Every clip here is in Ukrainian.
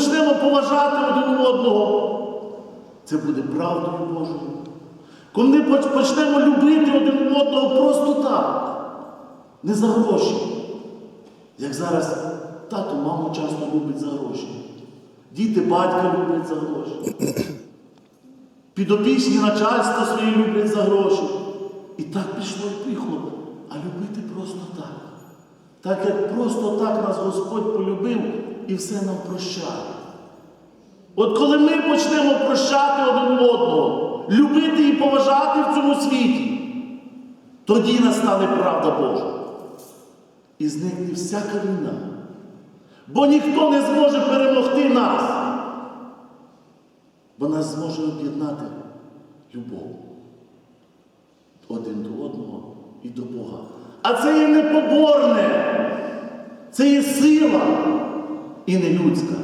почнемо поважати один одного, це буде правдою Божою. Коли ми почнемо любити один одного просто так, не за гроші. Як зараз тато маму часто любить за гроші. Діти батька люблять за гроші. Підопічні начальства свої люблять за гроші. І так пішло і пішло. А любити просто так. Так як просто так нас Господь полюбив і все нам прощає. От коли ми почнемо прощати один одного, любити і поважати в цьому світі, тоді настане правда Божа. І зникне всяка війна. Бо ніхто не зможе перемогти нас. Бо нас зможе об'єднати любов один до одного і до Бога. А це є непоборне, це є сила і не людська,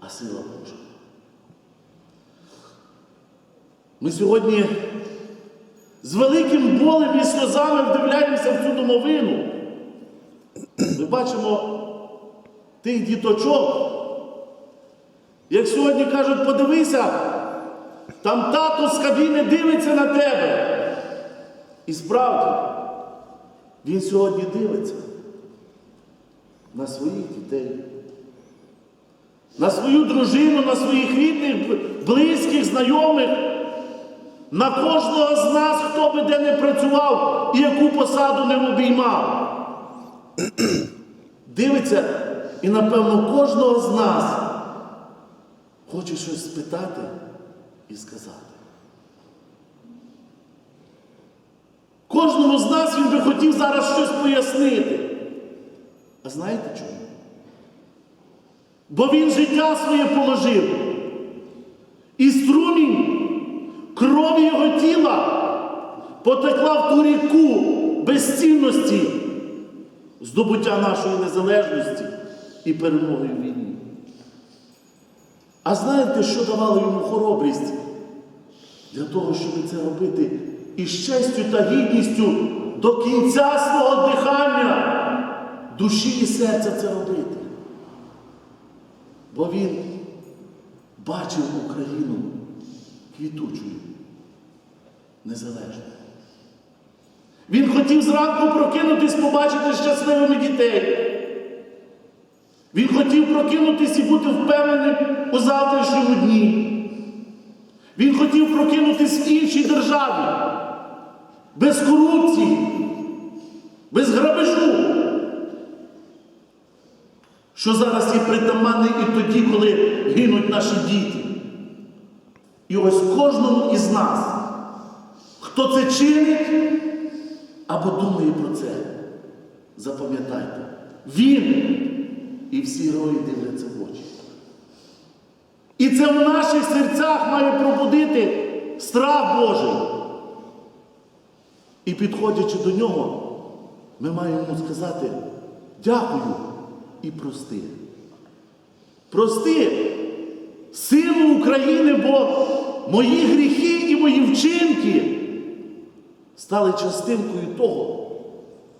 а сила Божа. Ми сьогодні з великим болем і сльозами вдивляємося в цю домовину. Ми бачимо тих діточок. Як сьогодні кажуть, подивися, там тато з кабіни дивиться на тебе. І справді, він сьогодні дивиться на своїх дітей, на свою дружину, на своїх рідних, близьких, знайомих, на кожного з нас, хто би де не працював і яку посаду не обіймав. Дивиться, і напевно кожного з нас хоче щось спитати і сказати. Кожному з нас він би хотів зараз щось пояснити. А знаєте чому? Бо він життя своє положив. І струмінь крові його тіла потекла в ту ріку безцінності здобуття нашої незалежності і перемоги в війні. А знаєте, що давало йому хоробрість? Для того, щоб це робити із честю та гідністю до кінця свого дихання, душі і серця це робити. Бо він бачив Україну квітучою, незалежною. Він хотів зранку прокинутись, побачити щасливими дітей. Він хотів прокинутись і бути впевненим у завтрашньому дні. Він хотів прокинутись в іншій державі, без корупції, без грабежу. Що зараз є притаманне і тоді, коли гинуть наші діти. І ось кожному із нас, хто це чинить або думає про це, запам'ятайте, він і всі герої дивляться в очі. І це в наших серцях має пробудити страх Божий. І підходячи до нього, ми маємо сказати дякую і прости. Прости силу України, бо мої гріхи і мої вчинки стали частинкою того,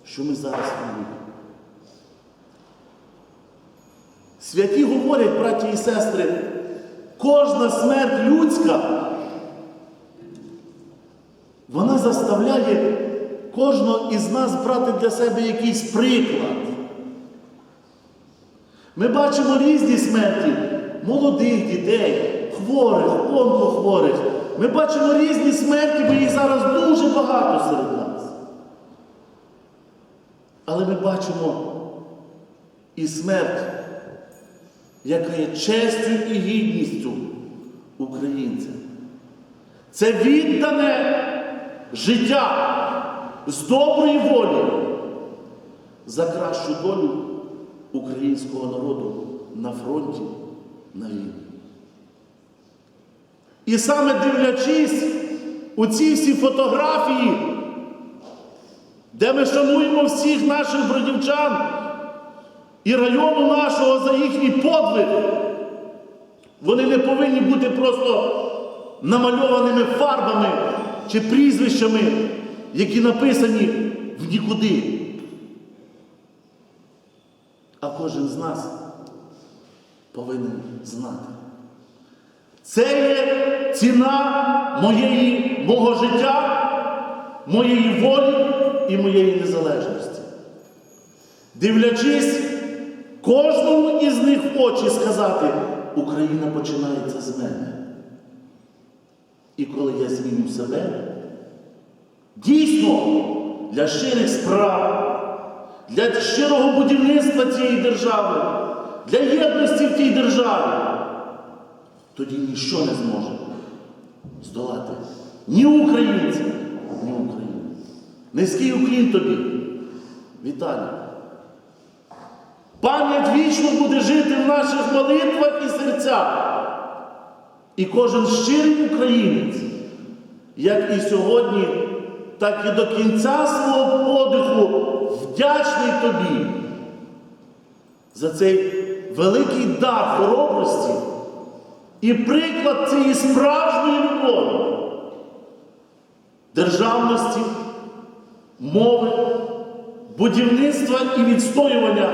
що ми зараз робимо. Святі говорять, браті і сестри, кожна смерть людська, вона заставляє кожного із нас брати для себе якийсь приклад. Ми бачимо різні смерті молодих дітей, хворих, онкохворих. Ми бачимо різні смерті, бо їх зараз дуже багато серед нас. Але ми бачимо і смерть, яка є честю і гідністю українця. Це віддане життя з доброї волі за кращу долю українського народу на фронті на війні. І саме дивлячись у ці всі фотографії, де ми шануємо всіх наших бродівчан і району нашого за їхній подвиг, вони не повинні бути просто намальованими фарбами чи прізвищами, які написані в нікуди. А кожен з нас повинен знати. Це є ціна моєї, мого життя, моєї волі і моєї незалежності. Дивлячись кожному із них в очі сказати, Україна починається з мене. І коли я зміню себе, дійсно для щирих справ, для щирого будівництва цієї держави, для єдності в тій державі, тоді ніщо не зможе здолати ні українців, ні Україну. Низький уклін тобі, Віталій. Пам'ять вічно буде жити в наших молитвах і серцях. І кожен щирий українець, як і сьогодні, так і до кінця свого подиху вдячний тобі за цей великий дар хоробрості і приклад цієї справжньої любові, державності, мови, будівництва і відстоювання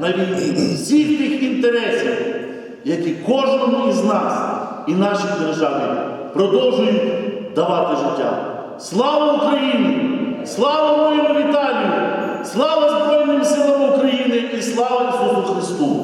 на війні всіх інтересів, які кожному із нас і нашій державі продовжують давати життя. Слава Україні! Слава моєму Віталію! Слава Збройним силам України і слава Ісусу Христу!